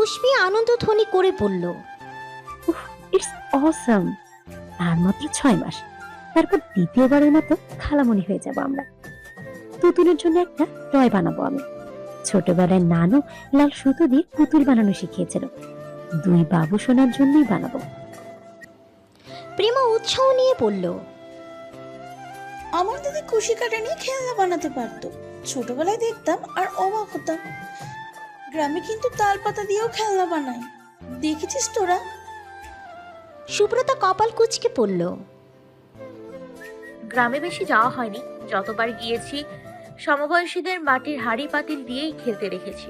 পুষ্পী আনন্দধ্বনি করে বলল it's awesome আর মাত্র ছয় মাস। তারপর দ্বিতীয়বারের মতো খালামণি হয়ে যাব আমরা। তুতুলের জন্য একটা টয় বানাবো আমি। ছোটবেলায় নানু লাল সুতো দিয়ে পুতুল বানানো শিখিয়েছিল। দুই বাবু সোনার জন্যই বানাবো। প্রেমা উৎসাহ নিয়ে বলল আমার দিদি খুশি কাটা নিয়ে খেলনা বানাতে পারতো। ছোটবেলায় দেখতাম আর অবাক হতাম। গ্রামে কিন্তু তাল পাতা দিয়েও খেলনা বানায়। দেখেছিস তোরা? সুব্রতা কপাল কুচকে পড়ল। গ্রামে বেশি যাওয়া হয়নি। যতবার গিয়েছি সমবয়সীদের মাটির হাড়ি পাতিল দিয়েই খেলতে রেখেছি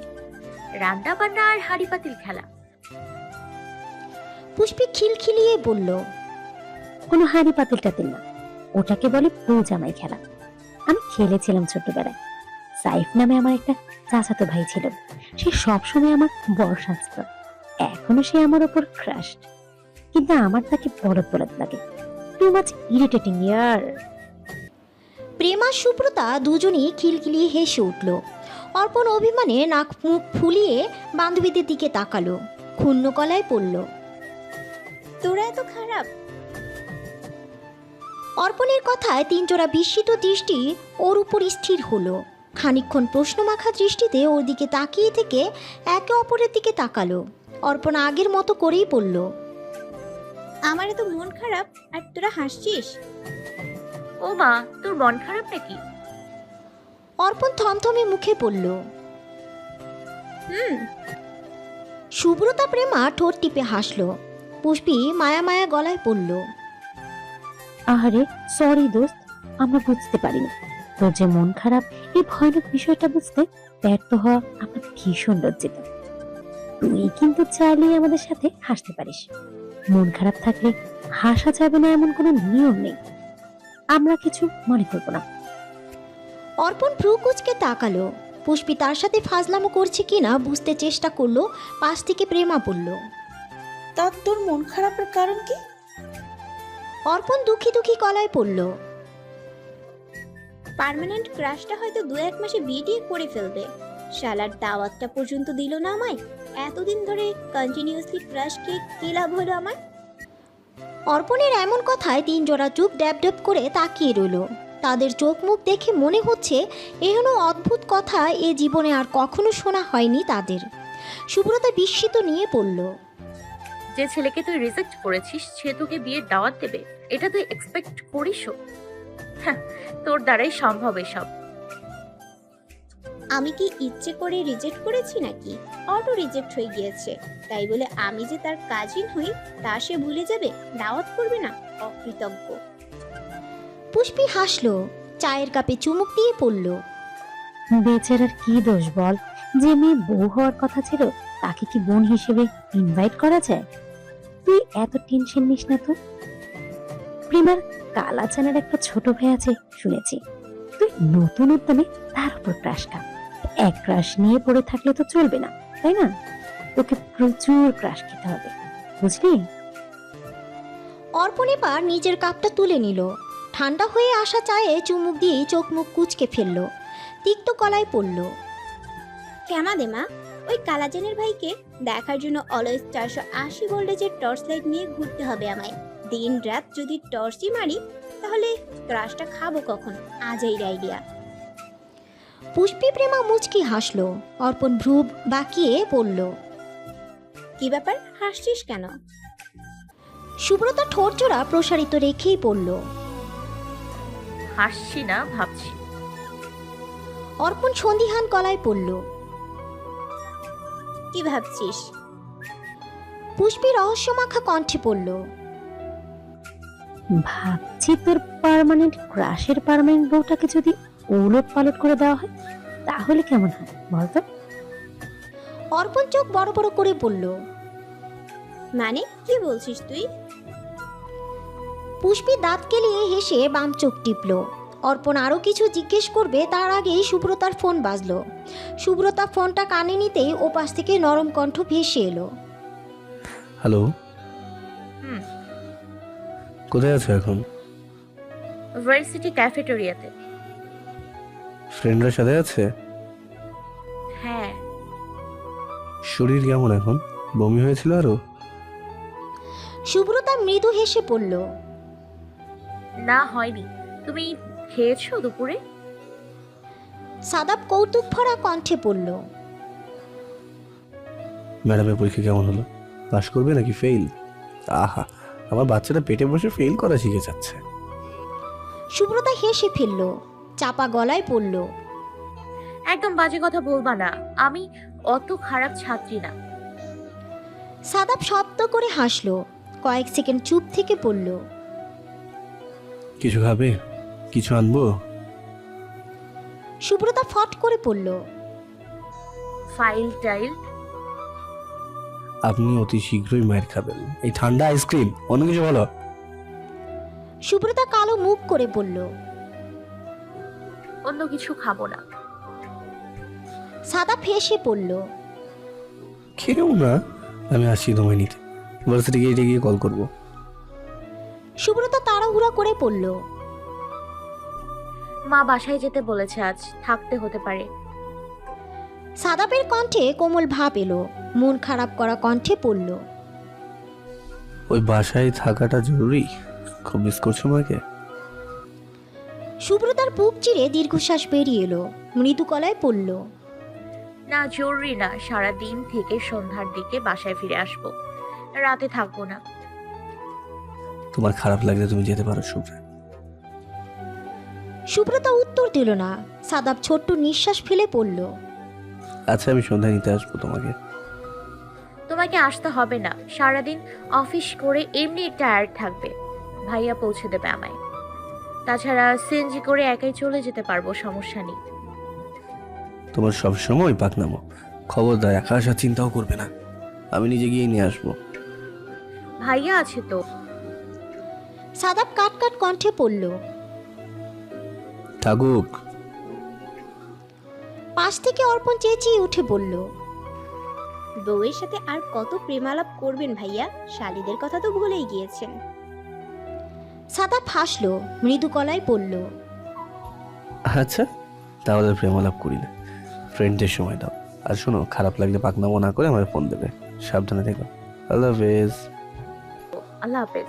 রান্না বান্না আর হাড়ি পাতিল খেলা। পুষ্পী খিলখিলিয়ে বলল কোনো হাড়ি পাতিল টাতিল না। ওটাকে বলে বউ জামাই খেলা। আমি খেলেছিলাম ছোটবেলায় সাইফ নামে আমার একটা চাচাতো ভাই ছিল। সে সবসময় আমার সাজত এখনও সে আমার ওপর ক্রাশড কিন্তু আমার তাকে বলদ বলদ লাগে। টু মাচ ইরিটেটিং ইয়ার। প্রেমা সুব্রতা দুজনেই খিলখিলিয়ে হেসে উঠল। অর্পণ অভিমানে নাক মুখ ফুলিয়ে বান্ধবীদের দিকে তাকালো। ক্ষুণ্ণ গলায় পড়ল। তোরা এত খারাপ। অর্পণের কথায় তিনজোড়া বিস্মিত দৃষ্টি ওর উপর স্থির হলো। খানিকক্ষণ প্রশ্নমাখা দৃষ্টিতে ওর দিকে তাকিয়ে থেকে একে অপরের দিকে তাকালো। অর্পণ আগের মতো করেই পড়ল আমার এত মন খারাপ আর তোরা হাসছিস? ও মা তোর মন খারাপ নাকি? অর্পণ থমথমে মুখে পড়ল হুম। সুব্রতা প্রেমা ঠোঁট টিপে হাসলো। পুষ্পি মায়া মায়া গলায় পড়ল আহারে সরি দোস্ত আমরা বুঝতে পারিনি। তোর যে মন খারাপ এই ভয়ানক বিষয়টা বুঝতে ব্যর্থ হওয়া আমরা ভীষণ লজ্জিত। তুই কিন্তু চাইলেই আমাদের সাথে হাসতে পারিস। মন খারাপ থাকলে হাসা যাবে না এমন কোনো নিয়ম নেই। আমরা কিছু মনে করব না। অর্পণ ভ্রু কুচকে তাকালো। পুষ্পি তার সাথে ফাজলামো করছে কিনা বুঝতে চেষ্টা করল পাশ থেকে প্রেমা পড়ল। তা তোর মন খারাপের কারণ কি? অর্পণ দুঃখী দুঃখী গলায় পড়ল। পার্মানেন্ট ক্রাশটা হয়তো দু এক মাসে বিয়ে টিয়ে করে ফেলবে। শালার দাওয়াতটা পর্যন্ত দিল না আমায়। এতদিন ধরে কন্টিনিউসলি ক্রাশ খেয়ে কি লাভ হলো আমার? অর্পণের এমন কথায় তিন জোড়া চুপ ড্যাব ড্যাব করে তাকিয়ে রইল। তাদের চোখ মুখ দেখে মনে হচ্ছে এহেন অদ্ভুত কথা এ জীবনে আর কখনো শোনা হয়নি তাদের। সুব্রতা বিস্মিত নিয়ে পড়ল যে ছেলেকে তুই রিজেক্ট করেছিস সে তোকে বিয়ের দাওয়াত দেবে এটা তুই এক্সপেক্ট করিসও? হ্যাঁ, তোর দ্বারাই সম্ভব এসব। আমি কি ইচ্ছে করে রিজেক্ট করেছি নাকি? অটো রিজেক্ট হয়ে গিয়েছে। তাই বলে আমি যে তার কাজিন হই তা সে ভুলে যাবে দাওয়াত করবে না? অকৃতজ্ঞ। পুষ্পি হাসলো চায়ের কাপে চুমুক দিয়ে পড়ল। বেচারার কি দোষ বল? যে মেয়ে বউ হওয়ার কথা ছিল তাকে কি বোন হিসেবে ইনভাইট করা যায়? তুই এত টেনশন নিস না তো? প্রেমার কালাচানের একটা ছোট ভাই আছে শুনেছি। তুই নতুন উদ্যমে তার উপর ক্রাশ খা। এক ক্রাশ নিয়ে পড়ে থাকলে তো চলবে না তাই না? তোকে প্রচুর ক্রাশ খেতে হবে বুঝলি? অর্পণ এবার নিজের কাপটা তুলে নিল। ঠান্ডা হয়ে আসা চায়ে চুমুক দিয়ে চোখ মুখ কুচকে ফেলল। তিক্ত কলায় পড়ল কেমা দে মা ওই কালাজানের ভাইকে দেখার জন্য অলওয়েজ চারশো আশি ভোল্টেজের টর্চ লাইট নিয়ে ঘুরতে হবে আমায়। দিন রাত যদি টর্চই মারি তাহলে ক্রাশটা খাব কখন? আজাই আইডিয়া পুষ্পি প্রেমা মুচকি হাসলো। অর্পণ ভ্রু বাঁকিয়ে পড়ল কি ব্যাপার? হাসছিস কেন? সুব্রতা ঠোঁট জোড়া প্রসারিত রেখেই পড়ল হাসছি না ভাবছি। অর্পণ সন্দিহান গলায় পড়ল কি ভাবছিস? পুষ্পি রহস্যমাখা কণ্ঠে পড়ল ভাবছি তোর পার্মানেন্ট ক্রাশের পার্মানেন্ট বউটাকে যদি ওলট পালট করে দেওয়া হয় তাহলে কেমন হয় বলতো? অর্পণ চোখ বড় বড় করে বলল মানে কি বলছিস তুই? পুষ্পি দাঁত কেলিয়ে হেসে বাম চোখ টিপল। অর্পণ আরও কিছু জিজ্ঞেস করবে তার আগেই সুব্রতার ফোন বাজলো। সুব্রতা ফোনটা কানে নিতেই ওপাশ থেকে নরম কণ্ঠ ভেসে এলো। হ্যালো? হুম। কোথায় আছো এখন? ভার্সিটি ক্যাফেটেরিয়াতে। ফ্রেন্ডরা সাথে আছে? হ্যাঁ। শরীর কেমন এখন? বমি হয়েছিল আরও? সুব্রতা মৃদু হেসে পড়ল। না হয়নি। তুমি খেয়েছো দুপুরে? সাদাব কৌতুক ভরা কণ্ঠে পড়ল। ম্যাডামের পরীক্ষা কেমন হলো? পাস করবে নাকি ফেল আহা আমার বাচ্চাটা পেটে বসে ফেল করা শিখে যাচ্ছে। সুব্রতা হেসে ফেলল চাপা গলায় পড়ল একদম বাজে কথা বলবা না আমি অত খারাপ ছাত্রী না। সাদাব শব্দ করে হাসলো কয়েক সেকেন্ড চুপ থেকে পড়ল কিছু খাবে? কিছু আনব? সুব্রতা ফট করে পড়ল ফাইল টাইল আপনি অতি শীঘ্রই মায়ের খাবেন। এই ঠান্ডা আইসক্রিম অন্য কিছু বলো। সুব্রতা কালো মুখ করে বলল অন্য কিছু খাব না। সাদা ফেসে পড়ল কেউ না আমি আসছি তোমায় নিতে। ভার্সিটি গেটে গিয়ে কল করব। সুব্রতা তাড়াহুড়া করে পড়ল মা বাসায় যেতে বলেছে আজ থাকতে হতে পারে। সাদাবের কণ্ঠে কোমল ভাব এলো মন খারাপ করা কণ্ঠে পড়ল। ওই বাসায় থাকাটা জরুরি? খুব মিস করছ মাকে সুব্রতার বুক চিরে দীর্ঘশ্বাস বেরিয়ে এলো মৃদু গলায় পড়ল। না জরুরি না সারা দিন থেকে সন্ধ্যার দিকে বাসায় ফিরে আসব। রাতে থাকব না। তোমার খারাপ লাগলে তুমি যেতে পারো শুভ্রা সুব্রতা উত্তর দিল না সাদাব ছোট্ট নিঃশ্বাস ফেলে পড়ল। আচ্ছা আমি সন্ধ্যা নিতে আসব তোমাকে। তোমাকে আসতে হবে না। সারাদিন অফিস করে এমনি টায়ার্ড থাকবে। ভাইয়া পৌঁছে দেবে আমায়। তাছাড়া সিএনজি করে একাই চলে যেতে পারব সমস্যা নেই। তোমার সব সময় পাকনামো। খবরদার একা আসার চিন্তাও করবে না। আমি নিজে গিয়ে নিয়ে আসব। ভাইয়া আছে তো। সাদাব কাট কাট কণ্ঠে পড়ল থাকুক। পাশ থেকে অর্পণ চেঁচিয়ে উঠে বলল বউয়ের সাথে আর কত প্রেমালাপ করবেন ভাইয়া? শালিদের কথা তো ভুলেই গিয়েছেন। সাদাব হাসল মৃদু গলায় পড়ল আচ্ছা তাহলে প্রেমালাপ করি না। ফ্রেন্ডদের সময় দাও। আর শোনো খারাপ লাগলে পাকনামো না করে আমার ফোন দেবে। সাবধানে থেকো। আল্লাহ হাফেজ। আল্লাহ হাফেজ।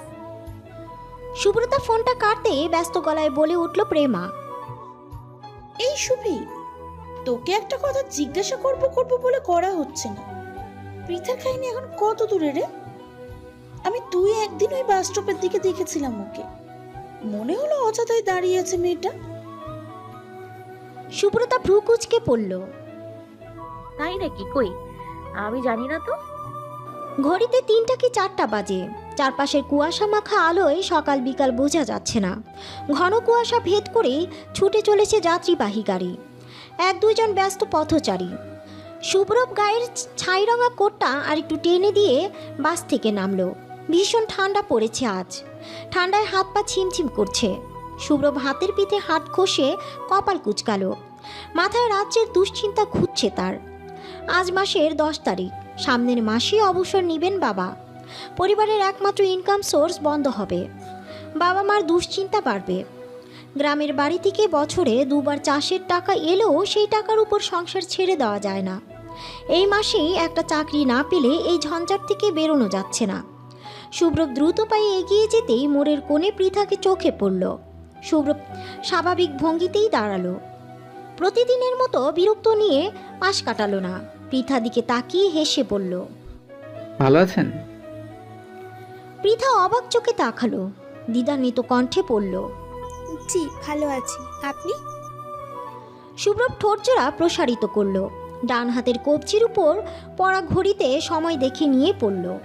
সুব্রতা ফোনটা কাটতে ব্যস্ত গলায় বলে উঠল প্রেমা এই শুভি তোকে একটা কথা জিজ্ঞাসা করব করব বলে করা হচ্ছে না। পৃথার খাইনি এখন কত দূরে রে? আমি তুই একদিন ওই বাস স্টপের দিকে দেখেছিলাম ওকে। মনে হলো অযথাই দাঁড়িয়ে আছে মেয়েটা। সুব্রতা ভ্রু কুচকে পড়ল তাই নাকি? কই? আমি জানি না তো? ঘড়িতে তিনটা কি চারটা বাজে। চারপাশের কুয়াশা মাখা আলোয় সকাল বিকাল বোঝা যাচ্ছে না। ঘন কুয়াশা ভেদ করে ছুটে চলেছে যাত্রীবাহী গাড়ি। এক দুইজন ব্যস্ত পথচারী। সুব্রব গায়ের ছাইরঙা কোটটা আর একটু টেনে দিয়ে বাস থেকে নামলো। ভীষণ ঠান্ডা পড়েছে আজ। ঠান্ডায় হাত পা ছিমছিম করছে। সুব্রব হাতের পিঠে হাত ঘষে কপাল কুচকালো। মাথায় রাজ্যের দুশ্চিন্তা খুঁজছে তার। আজ মাসের দশ তারিখ। সামনের মাসেই অবসর নেবেন বাবা। পরিবারের একমাত্র ইনকাম সোর্স বন্ধ হবে। বাবা মার দুশ্চিন্তা বাড়বে। গ্রামের বাড়ি থেকে বছরে দুবার চাষের টাকা এলেও সেই টাকার উপর সংসার ছেড়ে দেওয়া যায় না। এই মাসেই একটা চাকরি না পেলে এই ঝঞ্ঝাট থেকে বেরোনো যাচ্ছে না। শুভ্রব দ্রুত পায়ে এগিয়ে যেতেই মোড়ের কোণে পৃথাকে চোখে পড়ল। শুভ্রব স্বাভাবিক ভঙ্গিতেই দাঁড়াল। প্রতিদিনের মতো বিরক্ত নিয়ে পাশ কাটালো না। পৃথা দিকে তাকিয়ে হেসে বলল ভালো আছেন? পৃথা অবাক চোখে তাকালো। দ্বিধান্বিত কণ্ঠে পড়ল জি ভালো আছি। আপনি? সুব্রব ঠোঁটজোড়া প্রসারিত করল। ডান হাতের কবজির উপর পড়া ঘড়িতে সময় দেখে নিয়ে পড়ল।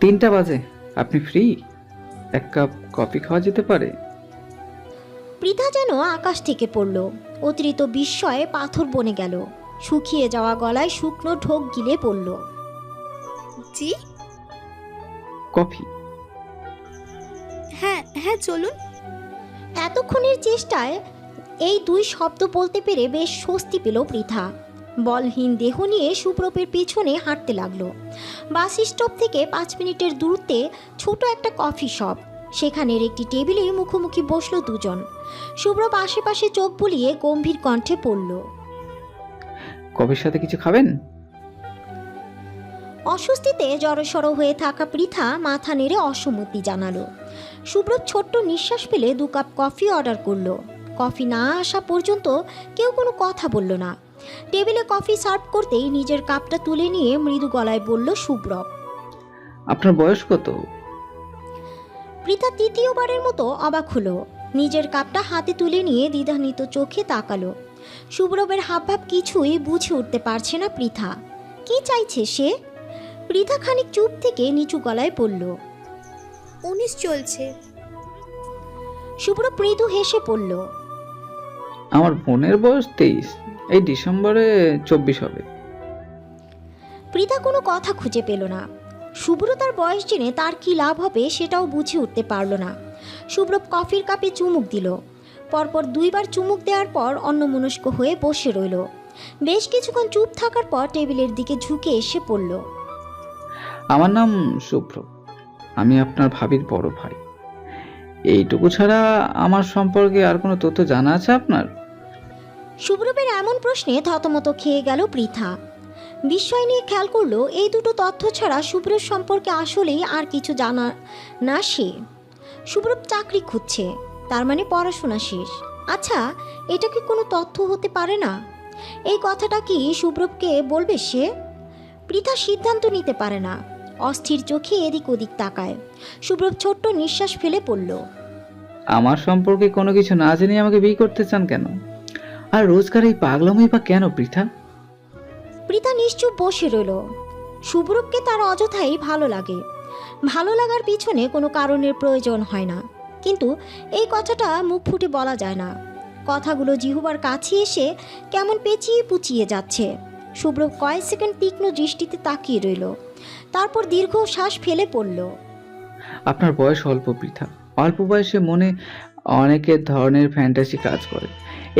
তিনটা বাজে। আপনি ফ্রি? এক কাপ কফি খাওয়া যেতে পারে? পৃথা যেন আকাশ থেকে পড়ল। অতিরিক্ত বিস্ময়ে পাথর বনে গেল। শুকিয়ে যাওয়া গলায় শুকনো ঢোক গিলে পড়ল। জি? কফি? হ্যাঁ হ্যাঁ চলুন। এতক্ষণের চেষ্টায় এই দুই শব্দ বলতে পেরে বেশ স্বস্তি পেল পৃথা। বলহীন দেহ নিয়ে সুপ্রপের পিছনে হাঁটতে লাগল। বাস স্টপ থেকে পাঁচ মিনিটের দূরত্বে ছোট একটা কফি শপ। সেখানের একটি টেবিলে মুখোমুখি বসল দুজন। সুব্রব আশেপাশে চোখ বুলিয়ে গম্ভীর কণ্ঠে পড়ল কফির সাথে কিছু খাবেন? অস্বস্তিতে জড়সড় হয়ে থাকা পৃথা মাথা নেড়ে অসম্মতি জানালো। শুভ্র ছোট্ট নিঃশ্বাস ফেলে দু কাপ কফি অর্ডার করল। কফি না আসা পর্যন্ত কেউ কোনো কথা বলল না। টেবিলে কফি সার্ভ করতেই নিজের কাপটা তুলে নিয়ে মৃদু গলায় বলল শুভ্রব আপনার বয়স কত? পৃথা তৃতীয়বারের মতো অবাক হলো। নিজের কাপটা হাতে তুলে নিয়ে দ্বিধান্বিত চোখে তাকালো। শুভ্রবের হাবভাব কিছুই বুঝে উঠতে পারছে না পৃথা কি চাইছে সে? পৃথা খানিক চুপ থেকে নিচু গলায় বলল উনিশ চলছে। শুভ্র মৃদু হেসে পড়ল আমার বোনের বয়স তেইশ এই ডিসেম্বরে চব্বিশ হবে। পৃথা কোনো কথা খুঁজে পেল না। শুভ্র তার বয়স জেনে তার কি লাভ হবে সেটাও বুঝে উঠতে পারল না। শুভ্র কফির কাপে চুমুক দিল। পরপর দুইবার চুমুক দেওয়ার পর অন্যমনস্ক হয়ে বসে রইল। বেশ কিছুক্ষণ চুপ থাকার পর টেবিলের দিকে ঝুঁকে এসে পড়ল। আমার নাম শুভ্র আমি আপনার ভাবির বড় ভাই। এইটুকু ছাড়া আমার সম্পর্কে আর কোনো তথ্য জানা আছে আপনার? শুভ্রবের এমন প্রশ্নে থতমত খেয়ে গেল পৃথা। বিস্ময় নিয়ে খেয়াল করল, এই দুটো তথ্য ছাড়া শুভ্রের সম্পর্কে আসলেই আর কিছু জানা না সে। শুভ্রব চাকরি খুঁজছে, তার মানে পড়াশোনা শেষ। আচ্ছা এটা কি কোনো তথ্য হতে পারে না? এই কথাটা কি শুভ্রবকে বলবে সে? পৃথা সিদ্ধান্ত নিতে পারে না। অস্থির চোখে এদিক ওদিক তাকায়। শুভ্রব ছোট্ট নিঃশ্বাস ফেলে পড়ল। আমার সম্পর্কে কোনো কিছু না জেনে আমাকে বিয়ে করতে চান কেন? আর রোজকার এই পাগলামই বা কেন পৃথা? পৃথা নিশ্চুপ বসে রইল। শুভ্রবকে তার অযথাই ভালো লাগে। ভালো লাগার পিছনে কোনো কারণের প্রয়োজন হয় না। কিন্তু এই কথাটা মুখ ফুটে বলা যায় না। কথাগুলো জিহুবার কাছে এসে কেমন পেঁচিয়ে পুচিয়ে যাচ্ছে। শুভ্র কয়েক সেকেন্ড তীক্ষ্ণ দৃষ্টিতে তাকিয়ে রইল। তারপর দীর্ঘ শ্বাস ফেলে পড়ল। আপনার বয়স অল্প, পৃথা। অল্প বয়সে মনে অনেকের ধরনের ফ্যান্টাসি কাজ করে।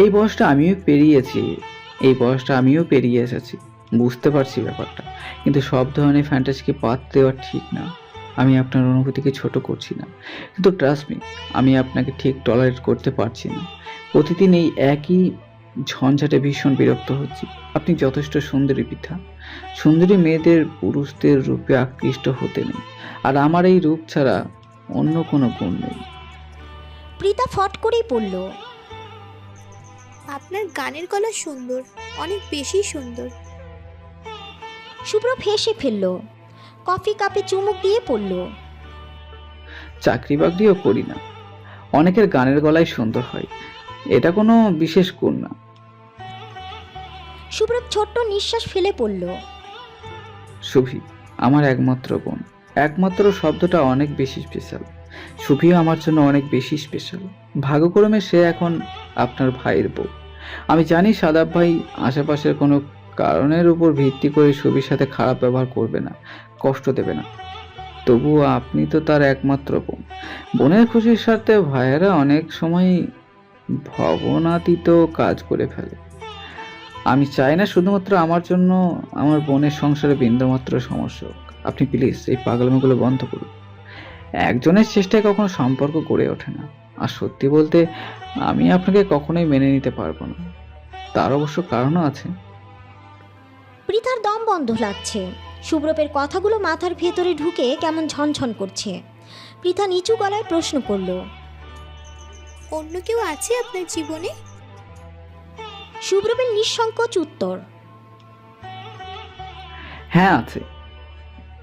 এই বয়সটা আমিও পেরিয়েছি। এই বয়সটা আমিও পেরিয়ে এসেছি। বুঝতে পারছি ব্যাপারটা। কিন্তু সব ধরনের ফ্যান্টাসিকে পাত দেওয়া ঠিক না। আমি আপনার অনুভূতিকে ছোট করছি না। কিন্তু ট্রাস্ট মি আমি আপনাকে ঠিক টলারেট করতে পারছি না। প্রতিদিন এই একই ঝঞ্ঝাটে ভীষণ বিরক্ত হচ্ছি। আপনি যথেষ্ট সুন্দরী পিঠা সুন্দরী মেয়েদের পুরুষদের রূপে আকৃষ্ট হতে নেই। আর আমার এই রূপ ছাড়া অন্য কোনো গুণ নেই। পৃথা ফট করেই পড়ল আপনার গানের গলা সুন্দর অনেক বেশি সুন্দর। শুভ্র হেসে ফেলল কফি কাপে চুমুক দিয়ে পড়ল চাকরি বাকরিও করি না। অনেকের গানের গলায় সুন্দর হয়। এটা কোনো বিশেষ গুণ না। শুভ্রব ছোট্ট নিঃশ্বাস ফেলে পড়ল। সুভি আমার একমাত্র বোন। একমাত্র শব্দটা অনেক বেশি স্পেশাল সুভিও আমার জন্য অনেক বেশি স্পেশাল ভাগ্যক্রমে সে এখন আপনার ভাইয়ের বউ। আমি জানি সাদাব ভাই আশেপাশের কোনো কারণের উপর ভিত্তি করে সুভির সাথে খারাপ ব্যবহার করবে না, কষ্ট দেবে না। তবুও আপনি তো তার একমাত্র বোন। বোনের খুশির স্বার্থে ভাইয়েরা অনেক সময় ভবনাতীত কাজ করে ফেলে। আমি চাই না শুধুমাত্র আমার জন্য আমার বোনের সংসারে বিন্দুমাত্র সমস্যা হোক। আপনি প্লিজ এই পাগলামিগুলো বন্ধ করুন। একজনের চেষ্টায় কখনো সম্পর্ক গড়ে ওঠে না। আর সত্যি বলতে আমি আপনাকে কখনোই মেনে নিতে পারব না। তার অবশ্য কারণও আছে। পৃথার দম বন্ধ লাগছে। সুব্রবের কথাগুলো মাথার ভেতরে ঢুকে কেমন ঝনঝন করছে। পৃথা নিচু গলায় প্রশ্ন করল অন্য কেউ আছে আপনার জীবনে? সুব্রবের নিঃসংকোচ উত্তর। হ্যাঁ আছে।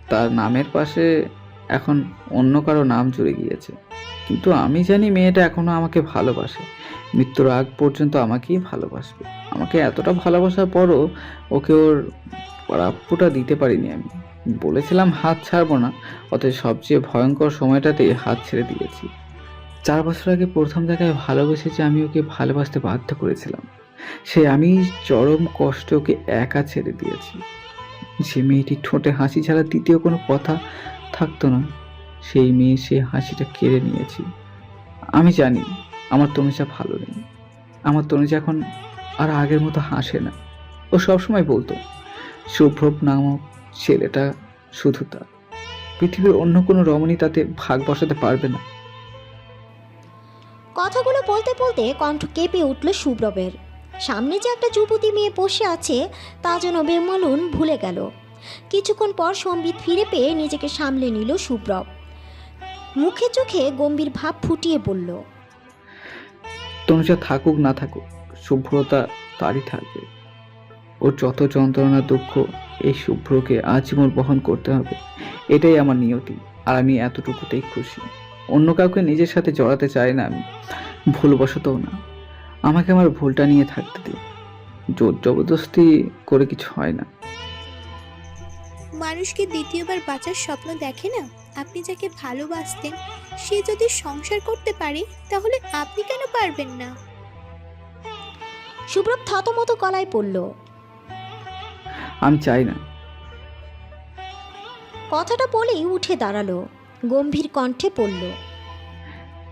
তার নামের পাশে এখন অন্য কারও নাম জুড়ে গিয়েছে। কিন্তু আমি জানি মেয়েটা এখনও আমাকে ভালোবাসে। মৃত্যুর আগ পর্যন্ত আমাকেই ভালোবাসবে। আমাকে এতটা ভালোবাসার পরও ওকে ওর প্রাপ্যটা দিতে পারিনি আমি। বলেছিলাম হাত ছাড়বো না, অতএব সবচেয়ে ভয়ঙ্কর সময়টাতে হাত ছেড়ে দিয়েছি। চার বছর আগে প্রথম দেখায় ভালোবেসেছে আমি ওকে ভালোবাসতে বাধ্য করেছিলাম। সে আমি চরম কষ্টকে একা ছেড়ে দিয়েছি। যে মেয়েটি ঠোঁটে হাসি ছাড়া দ্বিতীয় কোনো কথা থাকতো না, সেই মেয়ে সে হাসিটা কেড়ে নিয়েছি। আমি জানি আমার তনুজা ভালো নেই। আমার তনুজা এখন আর আগের মতো হাসে না। ও সবসময় বলতো, শুভ্রব নামক ছেলেটা শুধু তার। পৃথিবীর অন্য কোনো রমণী তাতে ভাগ বসাতে পারবে না। কথাগুলো বলতে বলতে কণ্ঠ কেঁপে উঠল সুব্রবের সামনে যে একটা যুবতী মেয়ে বসে আছে, তা যেন বেমলুন ভুলে গেল। কিছুক্ষণ পর সম্বিত ফিরে পেয়ে নিজেকে সামলে নিল সুব্রব। মুখে চোখে গম্ভীর ভাব ফুটিয়ে বলল, তনুজা থাকুক না থাকুক শুভ্রতা তারই থাকবে। ওর যত যন্ত্রণা, দুঃখ, এই শুভ্রকে আজীবন বহন করতে হবে। এটাই আমার নিয়তি, আর আমি এতটুকুতেই খুশি। অন্য কাউকে নিজের সাথে জড়াতে চাই না আমি। ভুলবশতও না। আমাকে আমার ভুলটা নিয়ে থাকতে দিন জোর জবরদস্তি করে কিছু হয় না। মানুষকে দ্বিতীয়বার বাঁচার স্বপ্ন দেখে না? আপনি যাকে ভালোবাসতেন সে যদি সংসার করতে পারে তাহলে আপনি কেন পারবেন না? সুব্রব থতমতো গলায় পড়ল আমি চাই না। কথাটা বলেই উঠে দাঁড়াল গম্ভীর কণ্ঠে পড়ল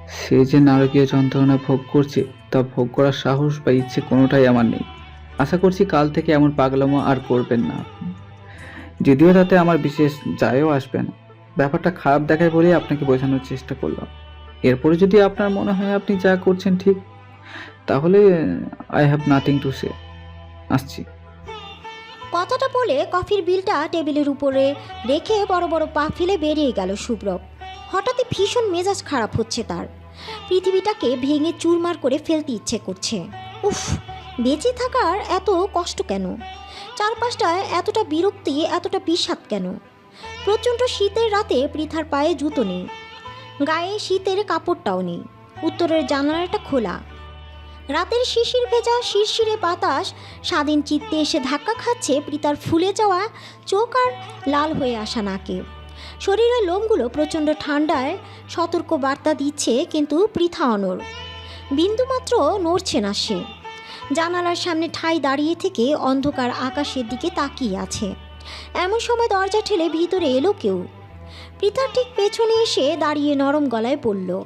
সে যে নারকীয় যন্ত্রণা ভোগ করছে তা ভোগ করার সাহস বা ইচ্ছে কোনোটাই আমার নেই। আশা করছি কাল থেকে এমন পাগলামো আর করবেন না যদিও তাতে আমার বিশেষ যায়ও আসবে না। ব্যাপারটা খারাপ দেখায় বলেই আপনাকে বোঝানোর চেষ্টা করলাম। এরপরে যদি আপনার মনে হয় আপনি যা করছেন ঠিক, তাহলে I have nothing to say আসছি। কথাটা বলে কফির বিলটা টেবিলের উপরে রেখে বড় বড় পা ফেলে বেরিয়ে গেল সুব্রব। হঠাৎই ভীষণ মেজাজ খারাপ হচ্ছে তার। পৃথিবীটাকে ভেঙে চুরমার করে ফেলতে ইচ্ছে করছে। উফ, বেঁচে থাকার এত কষ্ট কেন? চারপাশটায় এতটা বিরক্তি, এতটা বিষাদ কেন? প্রচণ্ড শীতের রাতে পৃথার পায়ে জুতো নেই। গায়ে শীতের কাপড়টাও নেই। উত্তরের জানালাটা খোলা। রাতের শিশির ভেজা শিরশিরে বাতাস, স্বাধীন চিত্তে এসে ধাক্কা খাচ্ছে প্রীতার ফুলে যাওয়া চোখ আর লাল হয়ে আসা নাকে। শরীরের লোমগুলো প্রচণ্ড ঠান্ডায় সতর্ক বার্তা দিচ্ছে কিন্তু পৃথা অনর বিন্দুমাত্র নড়ছে না সে। জানালার সামনে ঠাই দাঁড়িয়ে থেকে অন্ধকার আকাশের দিকে তাকিয়ে আছে। এমন সময় দরজা ঠেলে ভিতরে এলো কেউ। পৃথার ঠিক পেছনে এসে দাঁড়িয়ে নরম গলায় বলল